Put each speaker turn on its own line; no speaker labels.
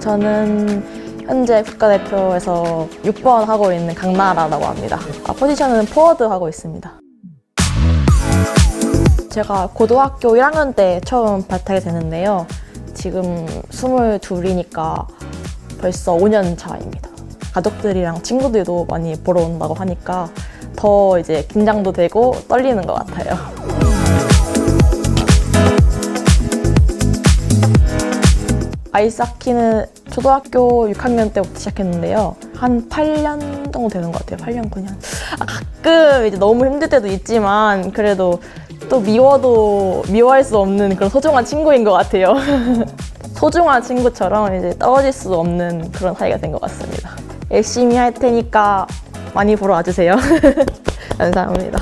저는 현재 국가대표에서 6번 하고 있는 강나라라고 합니다. 아, 포지션은 포워드 하고 있습니다. 제가 고등학교 1학년 때 처음 발탁이 됐는데요. 지금 22이니까 벌써 5년 차입니다. 가족들이랑 친구들도 많이 보러 온다고 하니까 더 이제 긴장도 되고 떨리는 것 같아요. 아이스하키는 초등학교 6학년 때부터 시작했는데요. 한 8년 정도 되는 것 같아요. 8년, 9년. 아, 가끔 이제 너무 힘들 때도 있지만 그래도 또 미워도 미워할 수 없는 그런 소중한 친구인 것 같아요. 소중한 친구처럼 이제 떨어질 수 없는 그런 사이가 된 것 같습니다. 열심히 할 테니까 많이 보러 와주세요. 감사합니다.